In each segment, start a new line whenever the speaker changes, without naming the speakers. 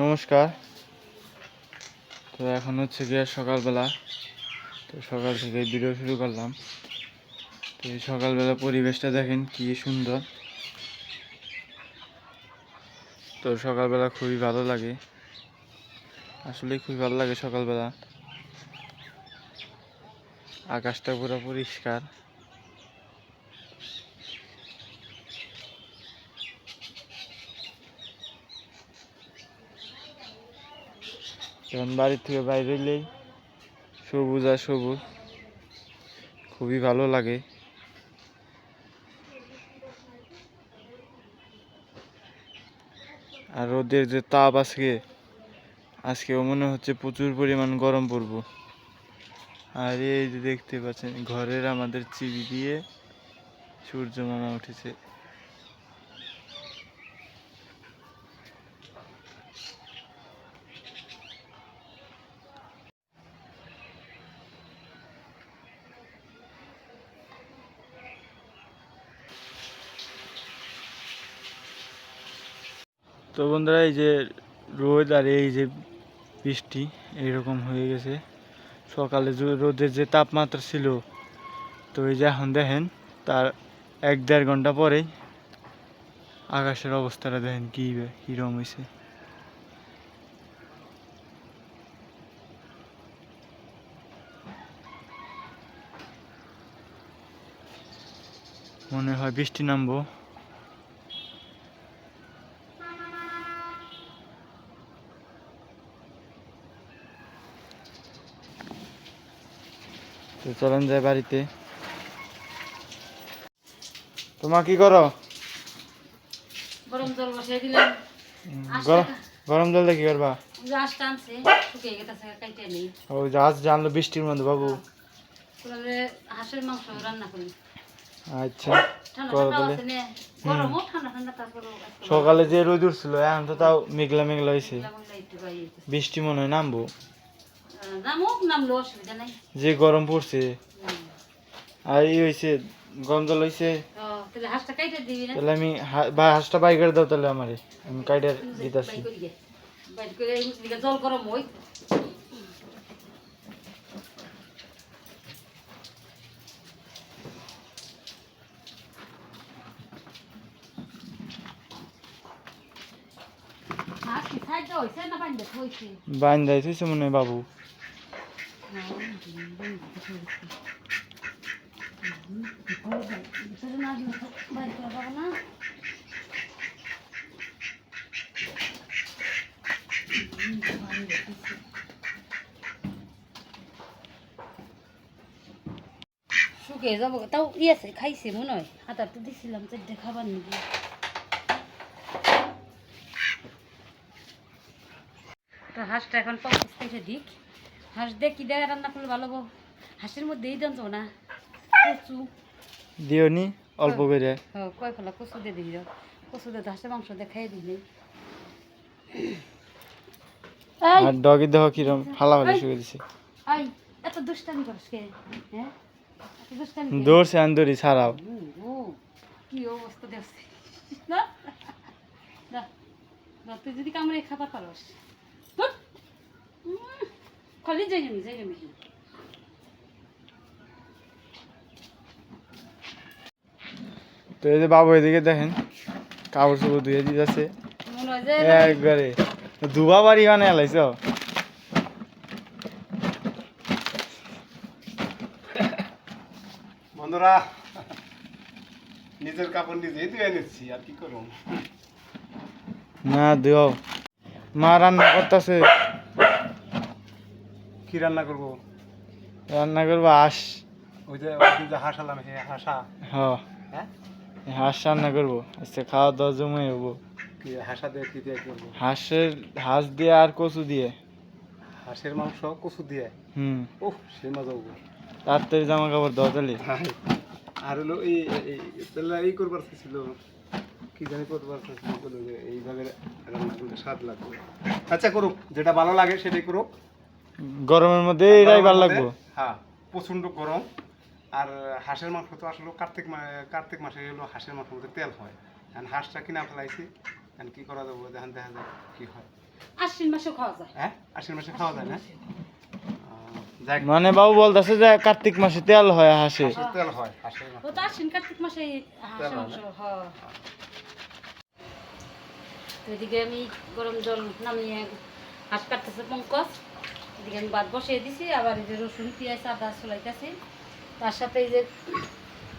নমস্কার। তো এখন হচ্ছে গিয়ে সকালবেলা, তো সকাল থেকে ভিডিও শুরু করলাম। তো এই সকালবেলা পরিবেশটা দেখেন কি সুন্দর। তো সকালবেলা খুবই ভালো লাগে। আসলে খুবই ভালো লাগে সকালবেলা। আকাশটা পুরো পরিষ্কার। যখন বাড়ির থেকে বাইরে এলেই সবুজ আর সবুজ। খুবই ভালো লাগে। আর রোদের যে তাপ আজকে, আজকেও মনে হচ্ছে প্রচুর পরিমাণ গরম পড়ব। আর এই যে দেখতে পাচ্ছেন, ঘরের আমাদের চিবি দিয়ে সূর্য মামা উঠেছে। তো বন্ধুরা, এই যে রোদ আর এই যে বৃষ্টি, এইরকম হয়ে গেছে। সকালে রোদের যে তাপমাত্রা ছিল, তো এই যে এখন দেখেন, তার এক দেড় ঘণ্টা পরেই আকাশের অবস্থাটা দেখেন কী কীরকম হয়েছে। মনে হয় বৃষ্টি নামবো। তো চলেন যাই বাড়িতে। তোমা কি করো?
গরম জল বসাই দিলাম।
গরম জল দিয়ে কি করবা?
গাছ টানছে শুকিয়ে গেছে কাইটে নেই।
ও জাহাজ জানলো বৃষ্টির মধ্যে বাবু।
তাহলে হাঁসের মাংস রান্না করি।
আচ্ছা সকালে যে রোদ উঠছিল এখন তো তাও মেঘলা মেঘলা হয়েছে বৃষ্টি মনে হয় নামবো
নামুক নামলো অসুবিধা নাই
যে গরম পড়ছে। আর এই হয়েছে গরম জল হয়েছে
তাহলে কাইটে
আমি বা হাঁসটা বাই করে দাও তাহলে আমারে। আমি কাইডার দিতেছি
জল গরম হই।
বাইন দেয় থইছে মনে হয় বাবু।
শুকিয়ে যাব, তাও ইয়েছে খাইছে মনে হয়। হাতার তো দিছিলাম, চারটে খাবার নিবি। তো হাঁসটা এখন পঁচিশ থেকে দিক। হাঁস দিয়ে কি দেয় রান্না করলে ভালো হব? হাঁসের মধ্যে এই না? কচু।
দিও নি অল্প করে।
হ্যাঁ কয় ফেলা কচু দিয়ে দিবি কচু দিয়ে তো হাঁসের মাংস দিয়ে খাইয়ে দিবি এই
আর ডগি দেহ কিরম? ফালা ফালা শুয়ে দিছে।
এই এত দুষ্টামি করিস কে? হ্যাঁ?
আন্দরি ছাড়াও।
কি অবস্থা দেখছি না তুই যদি কামড়ে খাবার পারস। খালি
তো এই যে বাবু এদিকে দেখেন কাপড় চোপড় ধুয়ে দিতেছে
মনে
একবারে দুবা বাড়ি গানে এলাইছ
বন্ধুরা নিজের কাপড় নিজেই ধুয়ে নিচ্ছি আর কি করুন
না দিও মা রান্না করতেছে
কি রান্না করব?
রান্না করব হাঁস।
ওই যে ওই যে হাসালাম সে হাসা।
হ।
হ্যাঁ?
হাঁস রান্না করব। আজকে খাওয়া দাওয়া জমে হব।
কি হাসা দিয়ে কি দিয়ে করব?
হাঁসের হাঁস দিয়ে আর কচু দিয়ে।
হাঁসের মাংস কচু দিয়ে?
হুম।
ওহ সে মজা হব।
তাড়াতাড়ি জামা কাপড় দেওয়া তাহলে?
আর হলো এই তাহলে এই করবার ছিল। কি জানি করবার ছিল এইভাবে রান্না করলে স্বাদ লাগবে। আচ্ছা করুক। যেটা ভালো লাগে সেটাই করুক।
গরমের মধ্যে এটাই ভালো লাগবো।
হ্যাঁ প্রচণ্ড গরম। আর হাঁসের মাংস তো আসলে কার্তিক মা- কার্তিক মাসে হলো হাঁসের মাংসের মধ্যে তেল হয়। এখন হাঁসটা কিনা ফেলাইছি এখন কি করা যাব? দেখেন দেখা যাক কি হয়।
আশ্বিন মাসেও খাওয়া যায়।
হ্যাঁ আশ্বিন মাসে খাওয়া যায় না? যাক
মানে বাবু বলতেছে যে কার্তিক মাসে তেল হয় হাসে
হাঁসের তেল হয় হাঁসের মাংস।
ও তো আশ্বিন কার্তিক মাসে
তেল হয়
মাংস এদিকে আমি গরম জল নামিয়ে হাঁস কাটতেছে পঙ্কজ। এদিকে আমি ভাত বসিয়ে দিছি আবার এই যে রসুন পেঁয়াজ আদা চলাইতেছি তার সাথে এই যে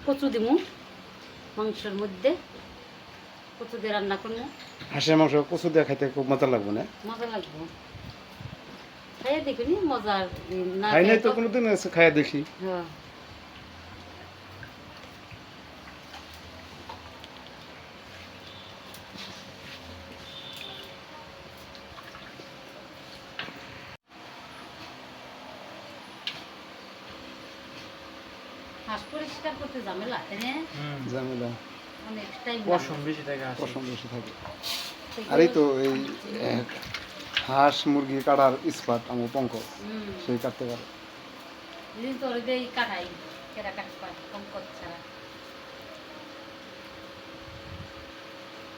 কচু দিমু মাংসের মধ্যে কচু দিয়ে রান্না করব
হাঁসের মাংস কচু দিয়ে খাইতে খুব মজা লাগবে না?
মজা লাগবে। খাইয়ে দেখুন মজার না
খাই নাই তো- কোনোদিন খাইয়া দেখি।
হ্যাঁ হাঁস পরিষ্কার করতে ঝামেলা না?
ঝামেলা।
অনেক টাইম
পশম বেশি থাকে
পছন্দ বেশি থাকে। আর এই তো এই হাঁস মুরগি কাটার ইস্পাত আমার পঙ্ক সেই কাটতে পারে।
দিন তোর দেই কাটাই কেরা কাটতে পারে কম ছাড়া।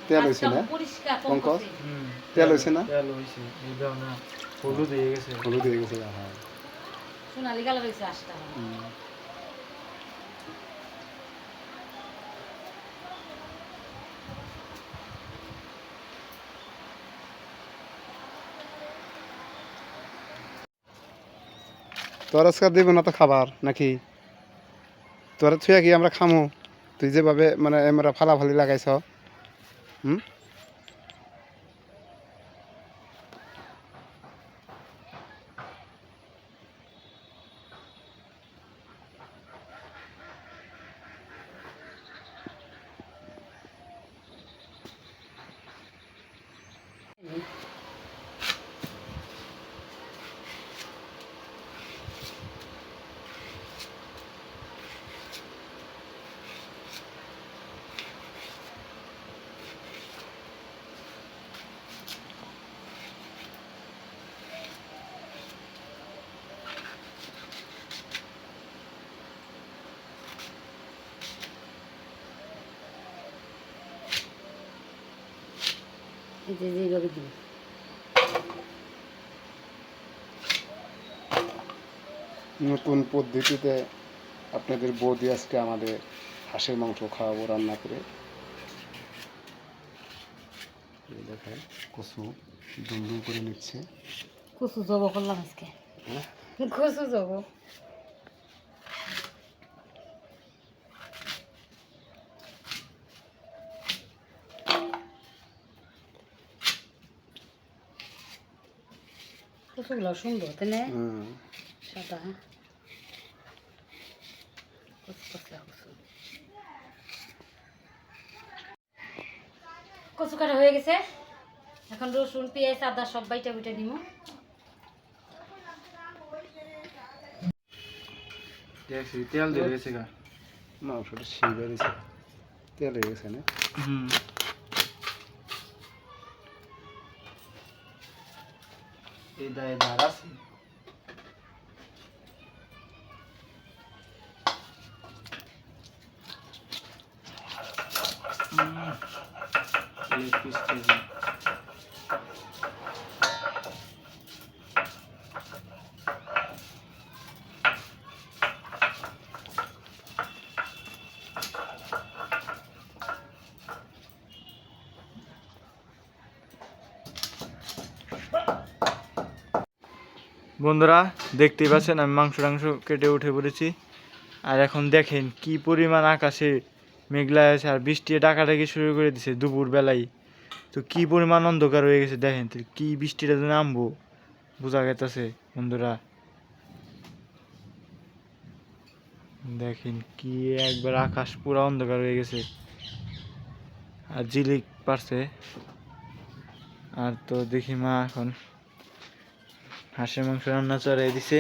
তেল হয়েছে না? পঙ্কজ? তেল হয়েছে না?
তেল হয়েছে হলুদ হয়ে গেছে।
হলুদ হয়ে গেছে হ্যাঁ।
সোনালি গালা রয়েছে আশটা
তোর আজকে দেবো না তো খাবার, নাকি? তোরা থুয়া কি আমরা খামো? তুই যেভাবে মানে আমরা ফালাফালি লাগাইছ, হুম?
এই যে যেভাবে দিই
নতুন পদ্ধতিতে আপনাদের বৌদি আজকে আমাদের হাঁসের মাংস খাওয়াবো রান্না করে। দেখেন কচু দুম দুম করে নিচ্ছে।
কচু জব করলাম আজকে।
হ্যাঁ?
কচু জব। কচুগুলো সুন্দর তাই না? সাদা কচু পাতলা কচু কচু কাটা হয়ে গেছে। এখন রসুন পেঁয়াজ আদা সব বাইটা বুইটা দিব
তেল দিয়ে গেছে গা।
মাংসটা তেল হয়ে গেছে না?
হুম। এই দায় ধার আছে লেগ পিস কেজি বন্ধুরা, দেখতেই পাচ্ছেন, আমি মাংস টাংস কেটে উঠে পড়েছি। আর এখন দেখেন কি পরিমাণ আকাশে মেঘলা আছে আর বৃষ্টি ডাকাডাকি শুরু করে দিছে দুপুর বেলায় তো কি পরিমাণ অন্ধকার হয়ে গেছে দেখেন, তো কি বৃষ্টিটা যেন নামবো? বোঝা গেছে বন্ধুরা। দেখেন কি একবার আকাশ পুরো অন্ধকার হয়ে গেছে। আর জিলিক পারছে। আর তো দেখি মা এখন হাঁসের মাংস রান্না চড়াই দিছে।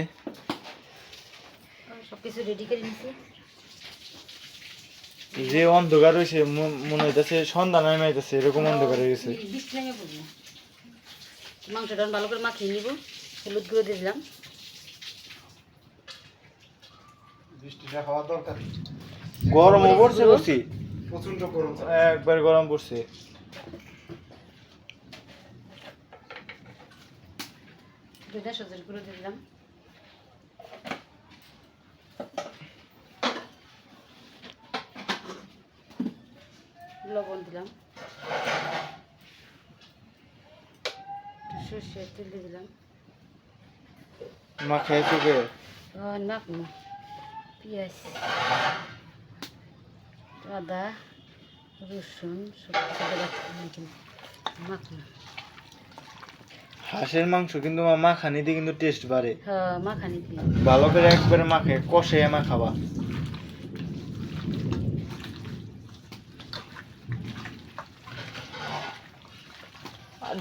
সব কিছু রেডি করে নিছি।
যে অন্ধকার হয়েছে মনে হইতেছে সন্ধ্যা নামে হইতেছে এরকম অন্ধকার হয়ে গেছে।
মাংসটা ভালো করে মাখিয়ে নিব হলুদ গুঁড়ো দিয়ে দিলাম।
বৃষ্টিটা হওয়া দরকার।
গরমও পড়ছে বলছি।
প্রচণ্ড গরম।
একবার গরম পড়ছে।
দুইটা সজের গুঁড়ো দিয়ে দিলাম। লবণ দিলাম। সর্ষের তেল দিয়ে দিলাম।
মাখায় চোখে
আর পেঁয়াজ আদা রসুন সব কিছু
হাঁসের মাংস কিন্তু মাখানি দিয়ে কিন্তু টেস্ট বাড়ে।
হ্যাঁ মাখানি দিয়ে।
ভালো করে একবারে মাখে কষে মাখাবা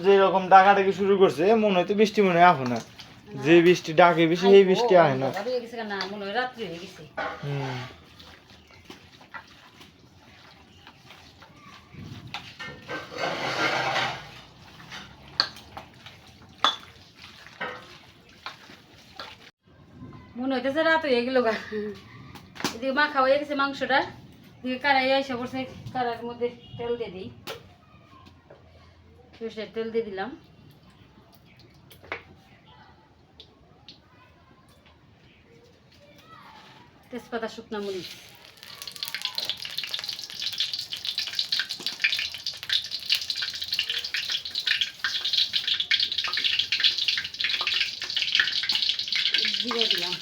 যেরকম ডাকাডাকি শুরু করছে মনে হয় তো বৃষ্টি মনে হয় না। যে বৃষ্টি ডাকে বেশি সেই বৃষ্টি আহে না।
রাত্রি হয়ে গেছে।
হুম
মনে হইতেছে রাত হয়ে গেল গা এদিকে মাখা হয়ে গেছে মাংসটা। এদিকে কারাই এসে পড়ছে, কারার মধ্যে তেল দিয়ে দিই। সরষের তেল দিয়ে দিলাম। তেজপাতা, শুকনা মরিচ। জিরে দিলাম।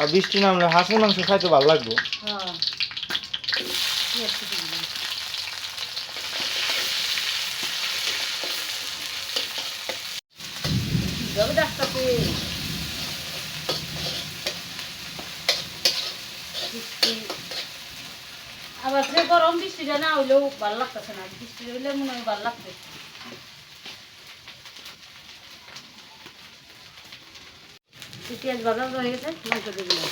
আর বৃষ্টি নামলে হাঁসের মাংস খাইতে ভালো লাগবে।
আবার গরম বৃষ্টিটা না হইলেও ভালো লাগতেছে না। বৃষ্টি হইলে মনে হয় ভালো লাগবে পেঁয়াজ বাদাম হয়ে গেছে মাংস দিলাম।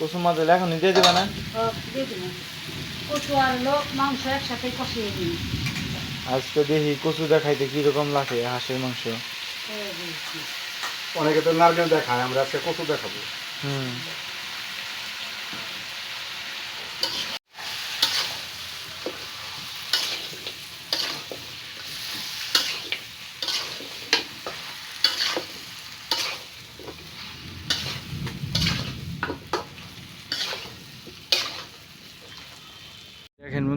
কুসুম মাছ এখন দিয়ে দেবে না?
কচু আর লোক মাংস একসাথে কষিয়ে দিই
আজকে দেখি কচু দেখাইতে কীরকম লাগে হাঁসের মাংস।
অনেকে তো নারকেল দেখায় আমরা আজকে কচু দেখাবো।
হুম।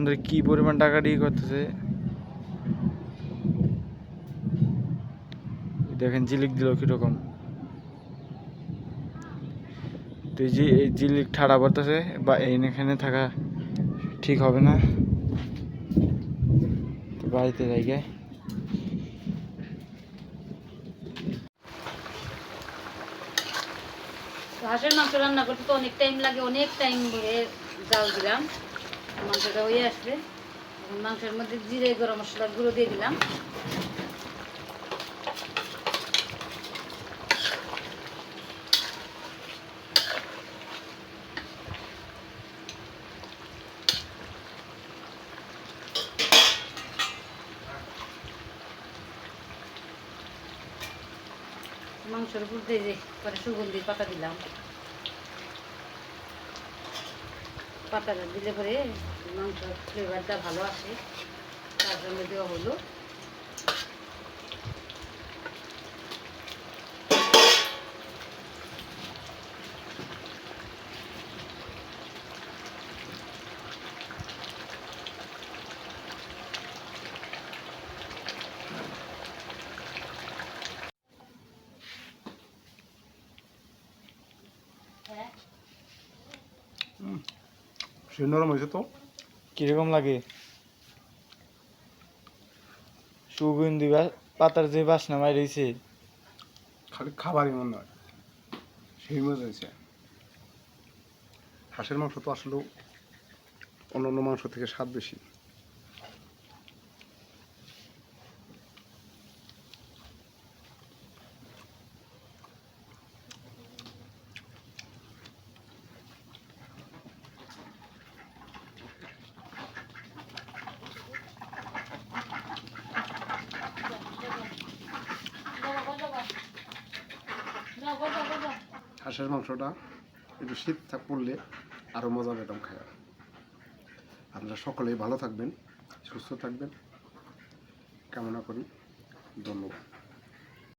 বন্ধুরা কি পরিমাণ টাকা দিয়ে করতেছে? দেখেন জিলিক দিল কীরকম। তো যে এই জিলিক ঠাড়া পড়তেছে বা এই এখানে থাকা ঠিক হবে না। তো বাড়িতে জায়গায়।
হাঁসের মাংস রান্না করতে তো অনেক টাইম লাগে, অনেক টাইম ধরে জাল দিলাম। মাংসটা ওই আসবে। মাংসের মধ্যে জিরে, গরম মশলার গুঁড়ো দিয়ে দিলাম। মাংসের উপর দিয়ে পরে সুগন্ধি পাতা দিলাম। পাতাটা দিলে পরে মাংস ফ্লেভারটা ভালো আসে। তার জন্য দেওয়া হলো হ্যাঁ
সে নরম হয়েছে তো
কীরকম লাগে? সুগন্ধি পাতার যে বাসনা মাই রয়েছে
খালি খাবারই মনে হয়। সেই মজা হয়েছে হাঁসের মাংস তো আসলেও অন্য অন্য মাংস থেকে স্বাদ বেশি। হাঁসের মাংসটা একটু শীত থাক পড়লে আরও মজা পেতাম খায় আপনারা সকলেই ভালো থাকবেন, সুস্থ থাকবেন। কামনা করি, ধন্যবাদ।